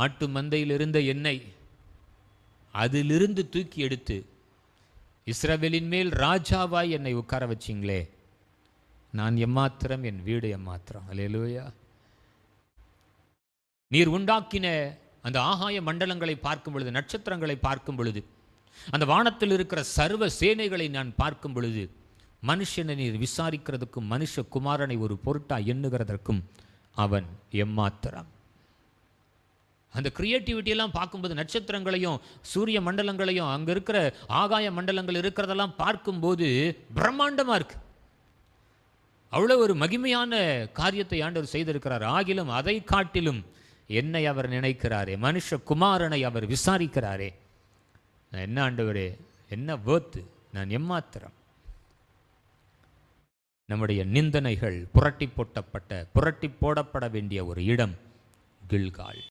ஆட்டு மந்தையில் இருந்த எண்ணெய் அதிலிருந்து தூக்கி எடுத்து இஸ்ரவேலின் மேல் ராஜாவாய் என்னை உட்கார வச்சிங்களே. நான் எம்மாத்திரம் என் வீடு எம்மாத்திரம். அல்லேலூயா நீர் உண்டாக்கின அந்த ஆகாய மண்டலங்களை பார்க்கும் பொழுது நட்சத்திரங்களை பார்க்கும் பொழுது அந்த வானத்தில் இருக்கிற சர்வ சேனைகளை நான் பார்க்கும் பொழுது மனுஷனை நீர் விசாரிக்கிறதுக்கும் மனுஷ குமாரனை ஒரு பொருட்டா எண்ணுகிறதற்கும் அவன் எம்மாத்திரம். அந்த கிரியேட்டிவிட்டியெல்லாம் பார்க்கும்போது நட்சத்திரங்களையும் சூரிய மண்டலங்களையும் அங்கே இருக்கிற ஆகாய மண்டலங்கள் இருக்கிறதெல்லாம் பார்க்கும்போது பிரம்மாண்டமாக இருக்கு. அவ்வளோ ஒரு மகிமையான காரியத்தை ஆண்டவர் செய்திருக்கிறார். ஆகிலும் அதை காட்டிலும் என்னை அவர் நினைக்கிறாரே மனுஷ குமாரனை அவர் விசாரிக்கிறாரே. நான் என்ன ஆண்டவரே என்ன வேர்த்து நான் எம்மாத்திரம்? நம்முடைய நிந்தனைகள் புரட்டி போட்டப்பட்ட புரட்டி போடப்பட வேண்டிய ஒரு இடம் கில்கால்.